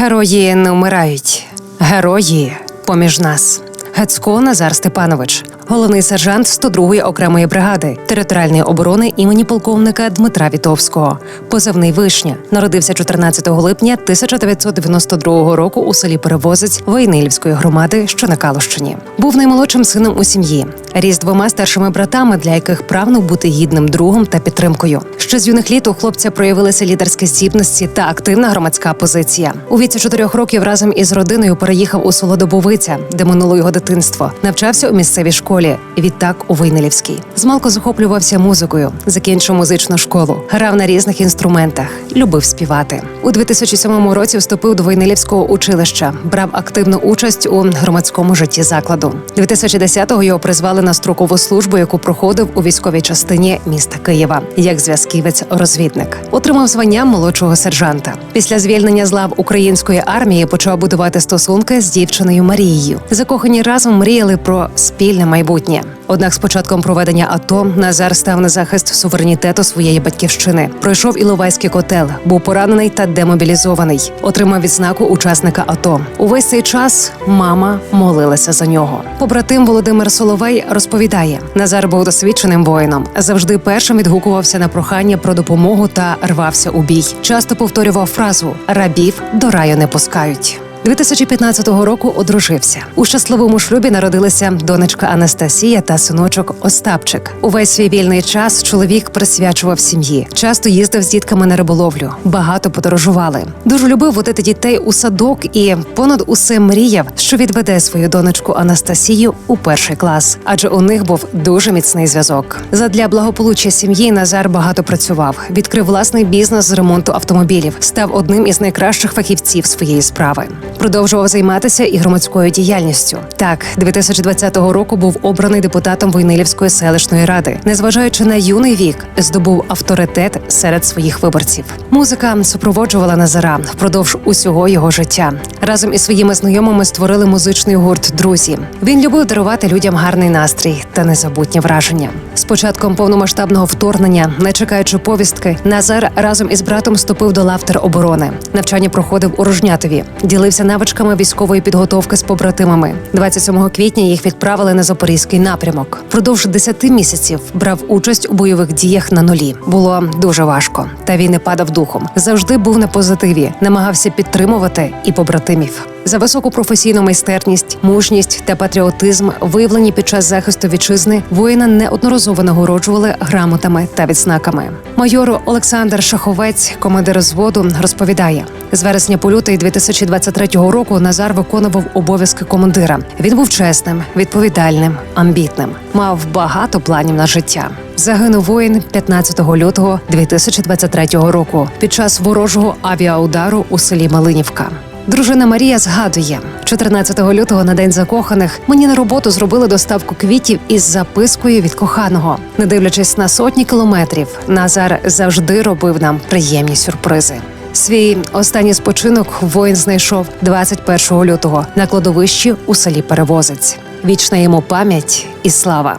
Герої не вмирають. Герої поміж нас. Гецько Назар Степанович, головний сержант 102-ї окремої бригади територіальної оборони імені полковника Дмитра Вітовського. Позивний вишня народився 14 липня 1992 року у селі Перевозець Войнилівської громади, що на Калущині. Був наймолодшим сином у сім'ї. Ріс двома старшими братами, для яких прагнув бути гідним другом та підтримкою. Ще з юних літ у хлопця проявилися лідерські здібності та активна громадська позиція. У віці чотирьох років разом із родиною переїхав у село Добовиця, де минуло його дитинство. Навчався у місцевій школі. Відтак у Войнилівській. Змалку захоплювався музикою, закінчив музичну школу, грав на різних інструментах, любив співати. У 2007 році вступив до Войнилівського училища, брав активну участь у громадському житті закладу. 2010-го його призвали на строкову службу, яку проходив у військовій частині міста Києва, як зв'язківець-розвідник. Отримав звання молодшого сержанта. Після звільнення з лав української армії почав будувати стосунки з дівчиною Марією. Закохані разом мріяли про спільне майбутнє. Однак з початком проведення АТО Назар став на захист суверенітету своєї батьківщини. Пройшов Іловайський котел, був поранений та демобілізований. Отримав відзнаку учасника АТО. Увесь цей час мама молилася за нього. Побратим Володимир Соловей розповідає: Назар був досвідченим воїном. Завжди першим відгукувався на прохання про допомогу та рвався у бій. Часто повторював фразу Рабів до раю не пускають. 2015 року одружився. У щасливому шлюбі народилися донечка Анастасія та синочок Остапчик. Увесь свій вільний час чоловік присвячував сім'ї. Часто їздив з дітками на риболовлю, багато подорожували. Дуже любив водити дітей у садок і понад усе мріяв, що відведе свою донечку Анастасію у перший клас, адже у них був дуже міцний зв'язок. Задля благополуччя сім'ї Назар багато працював, відкрив власний бізнес з ремонту автомобілів, став одним із найкращих фахівців своєї справи. Продовжував займатися і громадською діяльністю. Так, 2020 року був обраний депутатом Войнилівської селищної ради. Незважаючи на юний вік, здобув авторитет серед своїх виборців. Музика супроводжувала Назара впродовж усього його життя. Разом із своїми знайомими створили музичний гурт Друзі. Він любив дарувати людям гарний настрій та незабутні враження. З початком повномасштабного вторгнення, не чекаючи повістки, Назар разом із братом вступив до лав тероборони. Навчання проходив у Рожнятові, ділився навичками військової підготовки з побратимами. 27 квітня їх відправили на запорізький напрямок. Продовж 10 місяців брав участь у бойових діях на нулі. Було дуже важко, та він не падав духом. Завжди був на позитиві, намагався підтримувати і побратимів. За високу професійну майстерність, мужність та патріотизм, виявлені під час захисту вітчизни, воїна неодноразово нагороджували грамотами та відзнаками. Майор Олександр Шаховець, командир зводу, розповідає: з вересня по лютий 2023 року Назар виконував обов'язки командира. Він був чесним, відповідальним, амбітним, мав багато планів на життя. Загинув воїн 15 лютого 2023 року під час ворожого авіаудару у селі Малинівка. Дружина Марія згадує, 14 лютого на день закоханих мені на роботу зробили доставку квітів із запискою від коханого. Не дивлячись на сотні кілометрів, Назар завжди робив нам приємні сюрпризи. Свій останній спочинок воїн знайшов 21 лютого на кладовищі у селі Перевозець. Вічна йому пам'ять і слава.